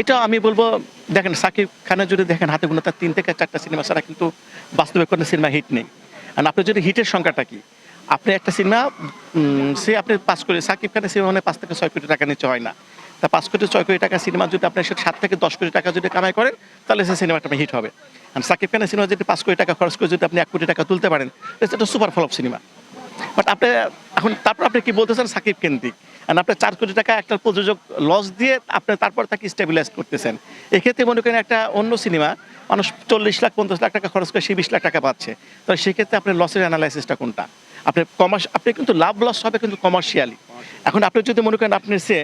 এটা আমি বলব, দেখেন, সাকিব খানের যদি দেখেন হাতে গুলো তার তিন থেকে চারটা সিনেমা ছাড়া কিন্তু বাস্তবে কোনো সিনেমা হিট নেই। আর আপনি যদি হিটের সংখ্যাটা কি? আপনি একটা সিনেমা সে আপনি পাঁচ কোটি, সাকিব খানের সিনেমা মানে পাঁচ থেকে ছয় কোটি টাকা নিচে হয় না। তা পাঁচ কোটি, ছয় কোটি টাকা সিনেমা যদি আপনি সাত থেকে দশ কোটি টাকা যদি কামাই করেন, তাহলে সে সিনেমাটা হিট হবে। আর সাকিব খানের সিনেমা যদি পাঁচ কোটি টাকা খরচ করে যদি আপনি এক কোটি টাকা তুলতে পারেন সেটা সুপার ফলপ সিনেমা। বাট আপনি এখন, তারপর আপনি কি বলতেছেন সাকিব কেন্দ্রিক? আর আপনার চার কোটি টাকা একটা প্রযোজক লস দিয়ে আপনি তারপর তাকে স্টেবিলাইজ করতেছেন। এক্ষেত্রে মনে করেন একটা অন্য সিনেমা মানুষ চল্লিশ লাখ, পঞ্চাশ লাখ টাকা খরচ করে সে বিশ লাখ টাকা পাচ্ছে। তো সেক্ষেত্রে আপনার লসের অ্যানালাইসিসটা কোনটা? আপনি কমার্স আপনি কিন্তু লাভ লস হবে কিন্তু কমার্শিয়ালি এখন আপনি যদি মনে করেন আপনি সে,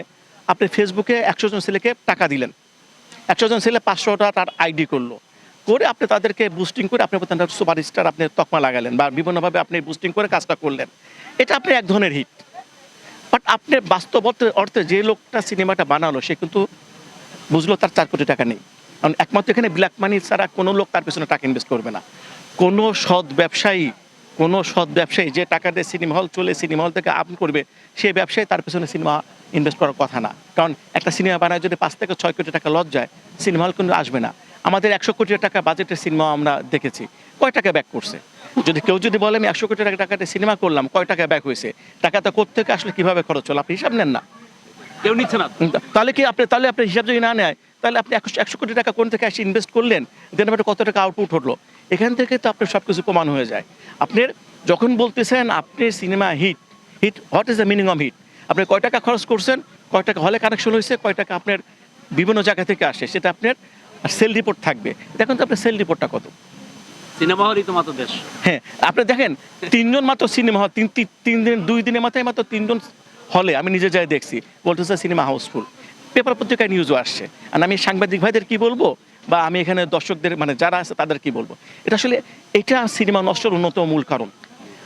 আপনি ফেসবুকে একশো জন ছেলেকে টাকা দিলেন। একশো জন ছেলে পাঁচশোটা তার আইডি করল। করে আপনি তাদেরকে বুস্টিং করে আপনি তাদের সুপারস্টার আপনি তকমা লাগালেন বা বিভিন্নভাবে আপনি বুস্টিং করে কাজটা করলেন। এটা আপনি এক ধরনের হিট আপনি বাস্তব অর্থে- যে লোকটা সিনেমাটা বানালো, সে কিন্তু বুঝলো তার চার কোটি টাকা নেই। কারণ একমাত্র এখানে ব্ল্যাক মানি ছাড়া কোনো লোক তার পেছনে টাকা ইনভেস্ট করবে না। কোনো সৎ ব্যবসায়ী, কোনো সৎ ব্যবসায়ী যে টাকা দিয়ে সিনেমা হল চলে, সিনেমা হল থেকে আপ করবে, সে ব্যবসায়ী তার পেছনে সিনেমা ইনভেস্ট করার কথা না। কারণ একটা সিনেমা বানায় যদি পাঁচ থেকে ছয় কোটি টাকা লস যায়, সিনেমা হল কিন্তু আসবে না। আমাদের একশো কোটি টাকা বাজেটের সিনেমা আমরা দেখেছি। কয় টাকা ব্যাক করছে? যদি কেউ যদি বলে আমি একশো কোটি টাকা টাকাতে সিনেমা করলাম কয় টাকা ব্যাক হয়েছে? টাকাটা কোথেকে আসলে কীভাবে খরচ হলো? আপনি হিসাব নেন না। কেউ নিচ্ছে না। তাহলে কি আপনি তাহলে আপনি হিসাব যদি না নেয় তাহলে আপনি একশো একশো কোটি টাকা কোন থেকে এসে ইনভেস্ট করলেন? দেন আপনার কত টাকা আউটপুট হলো? এখান থেকে তো আপনার সব কিছু প্রমাণ হয়ে যায়। আপনার যখন বলতেছেন আপনি cinema hit hit what is the meaning of hit আপনি কয় টাকা খরচ করছেন? কয় টাকা হলে কানেকশন হয়েছে? কয় টাকা আপনার বিভিন্ন জায়গা থেকে আসে? সেটা আপনার সেল রিপোর্ট থাকবে। দেখুন তো আপনার সেল রিপোর্টটা কত। সিনেমা হলই তো মাত্র দেশ। হ্যাঁ আপনি দেখেন, তিনজন মাত্র সিনেমা হল, তিন তিন- দিন দুই দিনের মাথায় মাত্র তিনজন হলে আমি নিজে যাই দেখছি, বলতেছে সিনেমা হাউসফুল। পেপার পত্রিকায় নিউজও আসছে। আর আমি সাংবাদিক ভাইদের কি বলব? বা আমি এখানে দর্শকদের মানে যারা আছে তাদের কি বলব? এটা আসলে, এটা সিনেমা নষ্টের অন্যতম মূল কারণ।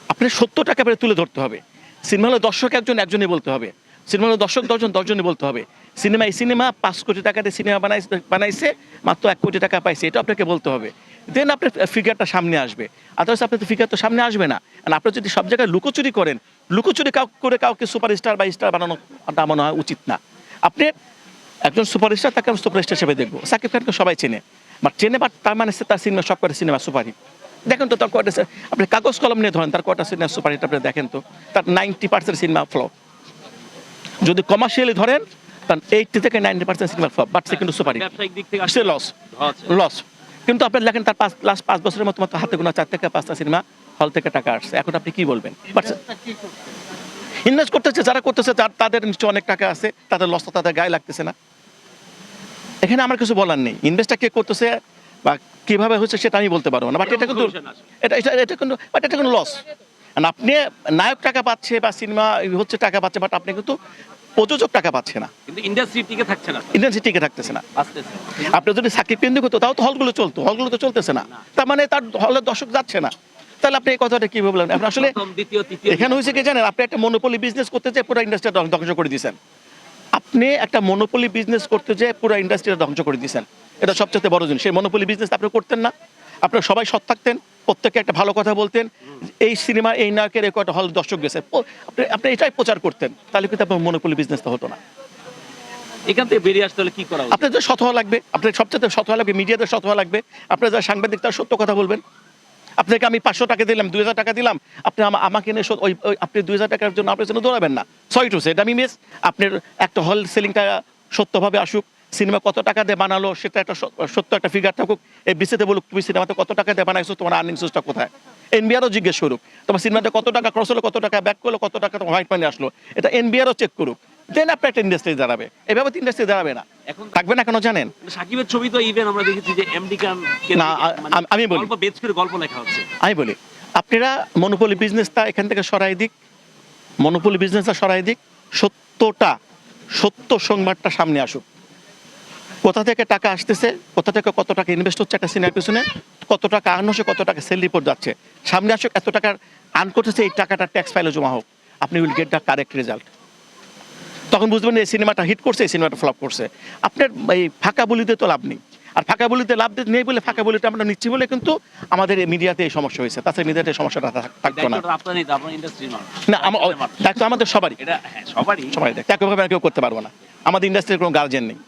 আপনি সত্যটাকে আপনার তুলে ধরতে হবে। সিনেমা হলে দর্শক একজন একজনই বলতে হবে। সিনেমা হলে দর্শক দশজন দশজনই বলতে হবে। সিনেমা এই সিনেমা, পাঁচ কোটি টাকা দিয়ে সিনেমা বানাইছে বানাইছে, মাত্র এক কোটি টাকা পাইছে এটা আপনাকে বলতে হবে। দেন আপনার ফিগারটা সামনে আসবে। আদার্স আপনার তো ফিগার তো সামনে আসবে না। আর আপনি যদি সব জায়গায় লুকোচুরি করেন লুকোচুরি কাউ করে কাউকে সুপারস্টার বা স্টার বানানোটা মনে হয় উচিত না। আপনি একজন সুপারস্টার তাকে আমি সুপারস্টার হিসেবে দেখব। সাকিব খানকে সবাই চেনে। বাট চেনে বাট তার মানে তার সিনেমা সব কটা সিনেমা সুপারহিট দেখেন তো তার কয়টা আপনি কাগজ কলম নিয়ে ধরেন তার কয়টা সিনেমা সুপারহিট আপনি দেখেন তো? তার নাইনটি পার্সেন্ট সিনেমা ফ্লপ যদি কমার্শিয়ালি ধরেন তার এইটটি থেকে ninety percent cinema flop but সে কিন্তু সুপারহিট সে লস লস কিন্তু আপনি দেখেন তার পাঁচ লাস্ট পাঁচ বছরের মতো মাত্র হাতে গোনা চার থেকে পাঁচটা সিনেমা হল থেকে টাকা আসছে। এখন আপনি কি বলবেন? ইনভেস্ট করতেছে যারা করতেছে তাদের নিশ্চয় অনেক টাকা আছে তাদের লস তাদের গায়ে লাগতেছে না। এখানে আমার কিছু বলার নেই। ইনভেস্টটা কে করতেছে বা কীভাবে হচ্ছে সেটা আমি বলতে পারব না। বাট এটা কিন্তু এটা এটা কিন্তু বাট এটা কিন্তু লস আপনি নায়ক টাকা পাচ্ছে বা সিনেমা হচ্ছে টাকা পাচ্ছে বাট আপনি কিন্তু প্রযোজক টাকা পাচ্ছে না। কিন্তু ইন্ডাস্ট্রি টিকে থাকছে না ইন্ডিয়ান টিকে থাকতেছে না। আসতেছে। আপনি যদি সাকিব কেন্দ্রিক হতো তাও তো হলগুলো চলতো হলগুলো তো চলতেছে না। তার মানে তার হলের দর্শক যাচ্ছে না। তাহলে আপনি এই কথাটা কি বললেন? আপনি আসলে এখানে হয়েছে কি জানেন? আপনি একটা মনোপলি বিজনেস করতে যেয়ে পুরো ধ্বংস করে দিয়েছেন। আপনি একটা মনোপলি বিজনেস করতে যেয়ে পুরো ইন্ডাস্ট্রিটা ধ্বংস করে দিয়েছেন। এটা সবচেয়ে বড় জিনিস। সেই মনোপলি বিজনেস আপনি করতেন না। আপনারা সবাই সৎ থাকতেন প্রত্যেকে একটা ভালো কথা বলতেন। এই সিনেমা এই নায়কের এই কয়টা হল দর্শক গেছে। আপনি এটাই প্রচার করতেন তাহলে কিন্তু আপনার মনোপলি বিজনেসটা হতো না। এখান থেকে বেরিয়ে আসতে হলে কি করা আপনাদের সৎ হওয়া লাগবে আপনার সবচেয়ে সৎ হওয়া লাগবে মিডিয়াদের সৎ হওয়া লাগবে। আপনার যারা সাংবাদিক তারা সত্য কথা বলবেন। আপনাকে আমি পাঁচশো টাকা দিলাম দুই হাজার টাকা দিলাম আপনি আমাকে নিয়ে সত- ওই ওই আপনি দুই হাজার টাকার জন্য আপনার জন্য দৌড়াবেন না। সরি টু এটা আমি মিস আপনার একটা হল সেলিংটা সত্যভাবে আসুক সিনেমা কত টাকা দিয়ে বানালো সেটা একটা সত্য একটা ফিগার থাকুক। এই বিসিতে বলুক তুমি সিনেমাতে কত টাকা দিয়ে বানাইছো তোমার আর্নিং সোর্সটা কোথায়? এনবিআরও জিজ্ঞেস করুক তোমার সিনেমাতে কত টাকা ক্রস হলো কত টাকা ব্যাক করল কত টাকা তোমার হোয়াইট মানি আসলো এটা এনবিআরও চেক করুক। দেন আপনি একটা ইন্ডাস্ট্রি দাঁড়াবে। এভাবে তো ইন্ডাস্ট্রি দাঁড়াবে না। এখন থাকবে না কেন জানেন? সাকিবের ছবি তো ইভেন আমরা দেখেছি যে এমডি খান না, আ- আমি বলি। গল্প বেচ করে গল্প লেখা হচ্ছে। আমি বলি আপনারা মনোপলি বিজনেসটা এখান থেকে সরাই দিক মনোপলি বিজনেসটা সরাই দিক সত্যটা সত্য সংবাদটা সামনে আসুক। কোথা থেকে টাকা আসতেছে কোথা থেকে কত টাকা ইনভেস্ট হচ্ছে একটা সিনেমার পিছনে কত টাকা আর্ন হচ্ছে কত টাকা সেল রিপোর্ট যাচ্ছে। সামনে আসুক এত টাকার আর্ন করতেছে এই টাকাটা ট্যাক্স ফাইলে জমা হোক। আপনি will get the correct result তখন বুঝবেন এই সিনেমাটা হিট করছে এই সিনেমাটা ফ্লপ করছে। আপনার এই ফাঁকা বলিতে তো লাভ নেই। আর ফাঁকা বলিতে লাভ নেই বলে ফাঁকা বলিতে আমরা নিচ্ছি বলে কিন্তু আমাদের এই মিডিয়াতে এই সমস্যা হয়েছে। তাছাড়া মিডিয়াতে এই সমস্যাটা থাকতো না। না আমাদের। সবারই। হ্যাঁ সবারই। সবাই দেখ একইভাবে আর কেউ করতে পারব না। আমাদের ইন্ডাস্ট্রির কোনো গার্জেন নেই।